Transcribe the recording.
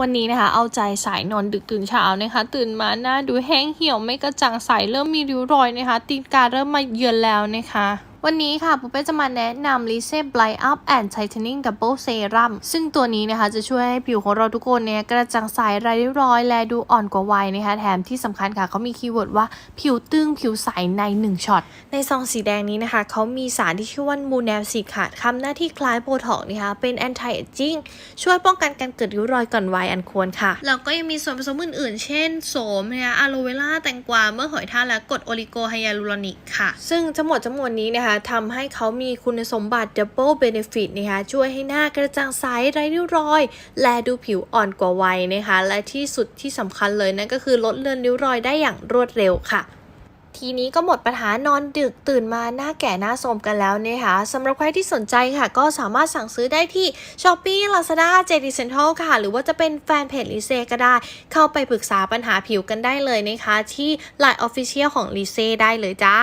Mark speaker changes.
Speaker 1: วันนี้นะคะ เอาใจสายนอนดึกตื่นเช้านะคะ ตื่นมาหน้าดูแห้งเหี่ยวไม่กระจ่างใสเริ่มมีริ้วรอยนะคะ ตีนกาเริ่มมาเยือนแล้วนะคะ วันนี้ค่ะปุ๊เป้จะมาแนะนำ l i s e Bright Up and Tightening Double Serum ซึ่งตัวนี้นะคะจะช่วยให้ผิวของเราทุกคนเนี่ยกระจ่างใสไร้ริ้วรอย และดูอ่อนกว่าวัยนะคะแถมที่สำคัญค่ะเขามีคีย์เวิร์ดว่าผิวตึงผิวใสใน 1ช็อต ในซองสีแดงนี้นะคะ เขามีสารที่ชื่อว่ามูแนลซีขาดทำหน้าที่คล้ายโบท็อกซ์นะคะเป็น anti aging ช่วยป้องกันการเกิดริ้วรอยก่อนวัยอันควรค่ะแล้วก็ยังมีส่วนผสมอื่นๆ เช่นโสมนะคะอะโลเวล่าแตงกวาเมื่อหอยทากและกรดโอลิโกไฮยาลูรอนิกค่ะ ซึ่งทั้งหมดทั้งมวลนี้นะคะทำให้เขามีคุณสมบัติ double benefit นะคะช่วยให้หน้ากระจ่างใสไร้ริ้วรอย และดูผิวอ่อนกว่าวัยนะคะและที่สุดที่สำคัญเลยนั่นก็คือลดเลือนริ้วรอยได้อย่างรวดเร็วค่ะทีนี้ก็หมดปัญหานอนดึกตื่นมาหน้าแก่หน้าโทรมกันแล้วนะคะสำหรับใครที่สนใจค่ะ ก็สามารถสั่งซื้อได้ที่ Shopee Lazada JD Central ค่ะ หรือว่าจะเป็นแฟนเพจลิเซก็ได้ เข้าไปปรึกษาปัญหาผิวกันได้เลยนะคะ ที่ Line Official ของลิเซได้เลยจ้า